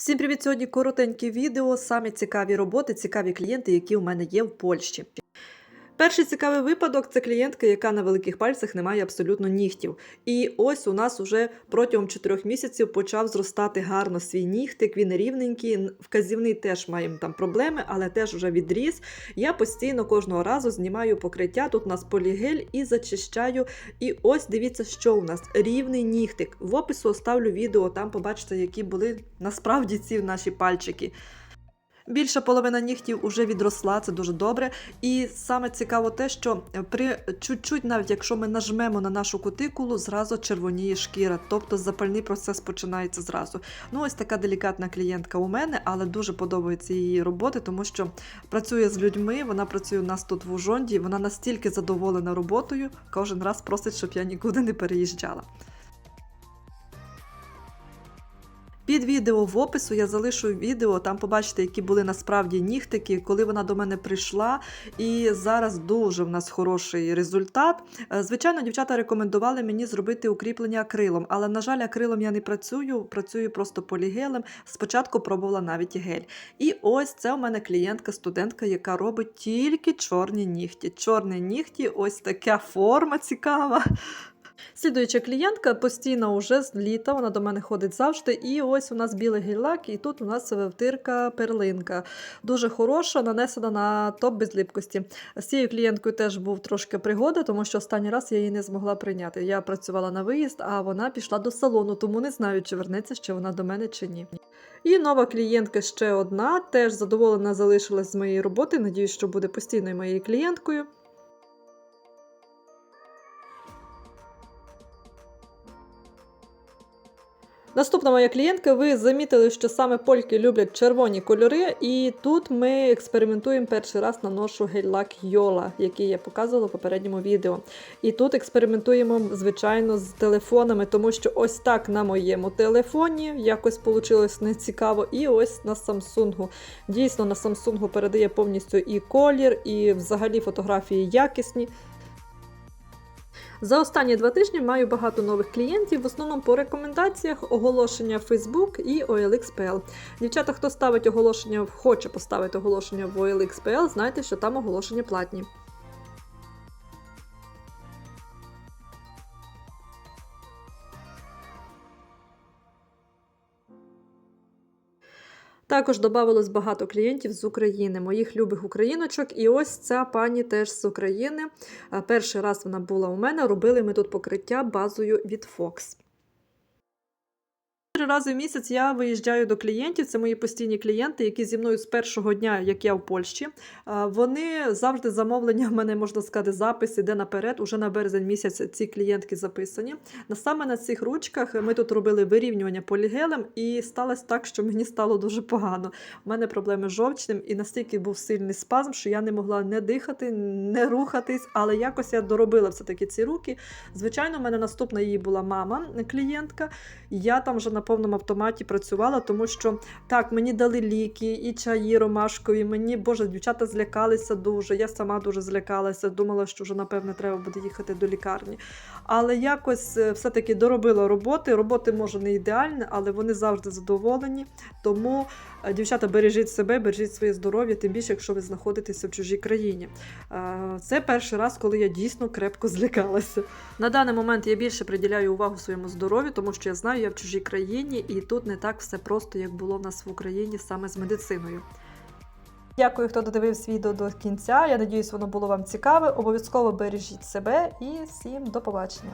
Всім привіт! Сьогодні коротеньке відео, саме цікаві роботи, цікаві клієнти, які у мене є в Польщі. Перший цікавий випадок це клієнтка, яка на великих пальцях не має абсолютно нігтів. І ось у нас уже протягом 4 місяців почав зростати гарно свій нігтик, він рівненький. Вказівний теж маємо там проблеми, але теж вже відріс. Я постійно кожного разу знімаю покриття. Тут у нас полігель і зачищаю. І ось дивіться, що у нас рівний нігтик. В опису оставлю відео, там побачите, які були насправді ці наші пальчики. Більша половина нігтів уже відросла, це дуже добре. І саме цікаво те, що при чуть-чуть, навіть якщо ми нажмемо на нашу кутикулу, зразу червоніє шкіра, тобто запальний процес починається зразу. Ну, ось така делікатна клієнтка у мене, але дуже подобається її роботи, тому що працює з людьми, вона працює у нас тут в Ужонді, вона настільки задоволена роботою, кожен раз просить, щоб я нікуди не переїжджала. Під відео в опису я залишу відео, там побачите, які були насправді нігтики, коли вона до мене прийшла. І зараз дуже в нас хороший результат. Е, Звичайно, дівчата рекомендували мені зробити укріплення акрилом, але, на жаль, акрилом я не працюю, працюю просто полігелем. Спочатку пробувала навіть гель. І ось це у мене клієнтка-студентка, яка робить тільки чорні нігті. Чорні нігті, ось така форма цікава. Слідуюча клієнтка постійно вже з літа, вона до мене ходить завжди. І ось у нас білий гель-лак, і тут у нас втирка перлинка. Дуже хороша, нанесена на топ без липкості. З цією клієнткою теж був трошки пригода, тому що останній раз я її не змогла прийняти. Я працювала на виїзд, а вона пішла до салону, тому не знаю, чи вернеться ще вона до мене чи ні. І нова клієнтка ще одна, теж задоволена залишилась з моєї роботи. Надіюсь, що буде постійною моєю клієнткою. Наступна моя клієнтка, ви замітили, що саме польки люблять червоні кольори, і тут ми експериментуємо перший раз наношу гель-лак Йола, який я показувала в попередньому відео. І тут експериментуємо, звичайно, з телефонами, тому що ось так на моєму телефоні якось вийшло нецікаво. І ось на Samsung. Дійсно, на Samsung передає повністю і колір, і взагалі фотографії якісні. За останні два тижні маю багато нових клієнтів, в основному по рекомендаціях, оголошення Facebook і OLX.pl. Дівчата, хто ставить оголошення, хоче поставити оголошення в OLX.pl, знайте, що там оголошення платні. Також додавалось багато клієнтів з України, моїх любих україночок. І ось ця пані теж з України. Е, Перший раз вона була у мене. Робили ми тут покриття базою від Fox. Три рази в місяць я виїжджаю до клієнтів. Це мої постійні клієнти, які зі мною з першого дня, як я в Польщі. Вони завжди замовлення в мене можна сказати, запис іде наперед. Уже на березень місяць ці клієнтки записані. Саме на цих ручках ми тут робили вирівнювання полігелем, і сталося так, що мені стало дуже погано. У мене проблеми з жовчним, і настільки був сильний спазм, що я не могла не дихати, не рухатись, але якось я доробила все-таки ці руки. Звичайно, в мене наступна її була мама, клієнтка. Я там вже на повному автоматі працювала, тому що так, мені дали ліки і чаї ромашкові. Мені, боже, дівчата злякалися дуже. Я сама дуже злякалася, думала, що вже, напевне, треба буде їхати до лікарні. Але якось е, все-таки доробила роботи. Роботи, може, не ідеальні, але вони завжди задоволені. Тому, е, дівчата, бережіть себе, бережіть своє здоров'я, тим більше, якщо ви знаходитеся в чужій країні. Е, Це перший раз, коли я дійсно крепко злякалася. На даний момент я більше приділяю увагу своєму здоров'ю, тому що я знаю, я в чужій країні, і тут не так все просто, як було в нас в Україні саме з медициною. Дякую, хто додивився відео до кінця. Я надіюсь, воно було вам цікаве. Обов'язково бережіть себе і всім до побачення.